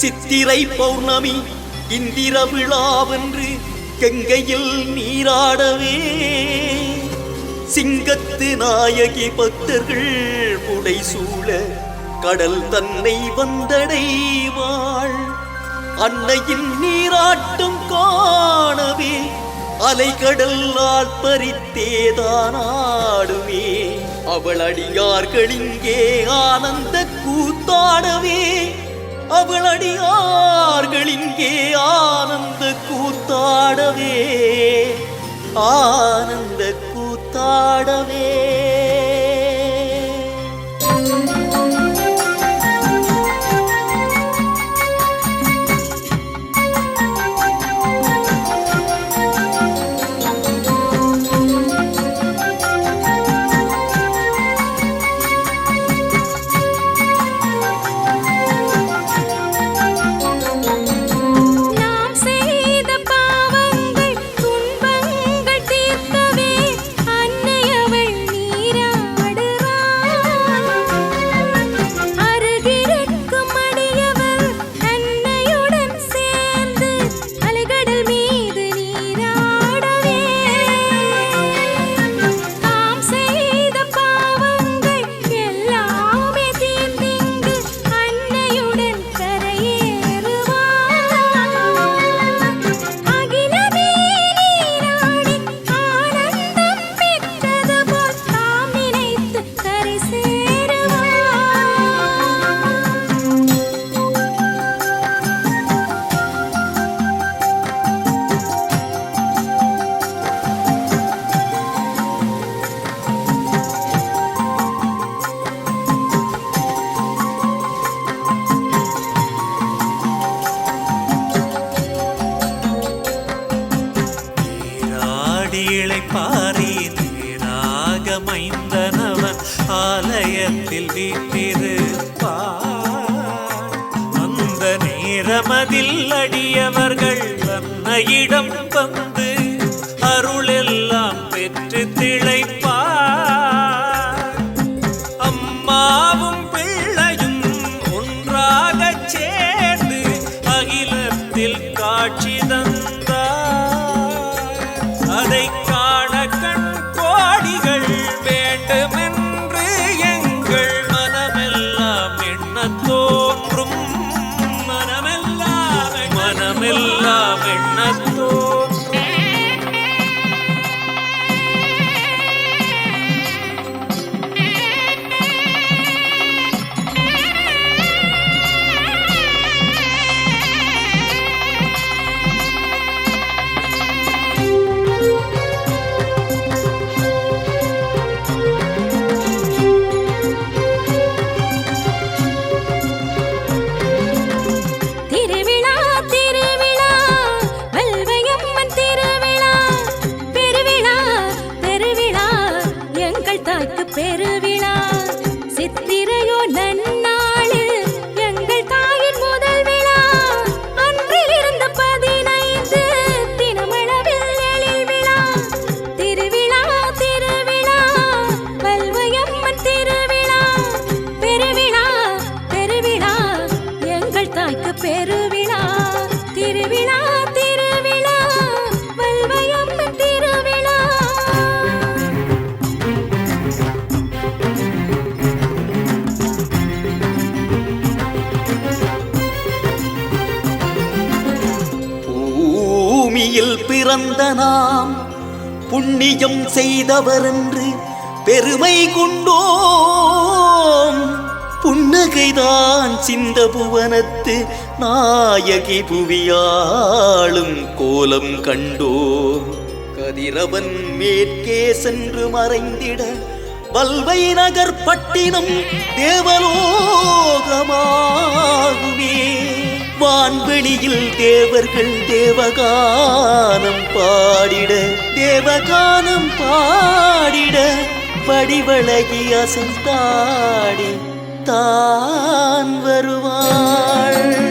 சித்திரை பௌர்ணமி இந்திர விழாவென்று கங்கையில் நீராடவே. சிங்கத்து நாயகி பக்தர்கள் புடை சூழ கடல் தன்னை வந்தடைவாள். அன்னையின் நீராட்டம் காணவே அலைகடல் ஆட்பரித்தேதானாடுமே அவள் அடியார்களிங்கே ஆனந்த கூத்தாடவே. அவள் அடியார்களிங்கே ஆனந்த கூத்தாடவே. ஆனந்த ஆலயத்தில் வீட்டிருப்பார் அந்த நேரமதில் அடியவர்கள் அன்னையிடம் வந்து அருளெல்லாம் பெற்று திளைத்து எங்கள் தாய்க்கு பெருவி. பிறந்த நாம் புண்ணியம் செய்தவர் என்று பெருமை கொண்டோம். புன்னகைதான் சிந்த புவனத்து நாயகி புவியாளும் கோலம் கண்டோம் கதிரவன் மேற்கே சென்று மறைந்திட வல்வை நகர் பட்டினம் தேவலோகமாகுமே. வான்வெளியில் தேவர்கள் தேவகானம் பாடிட தேவகானம் பாடிட படிவழகி அசைத்தாடி தான் வருவாள்.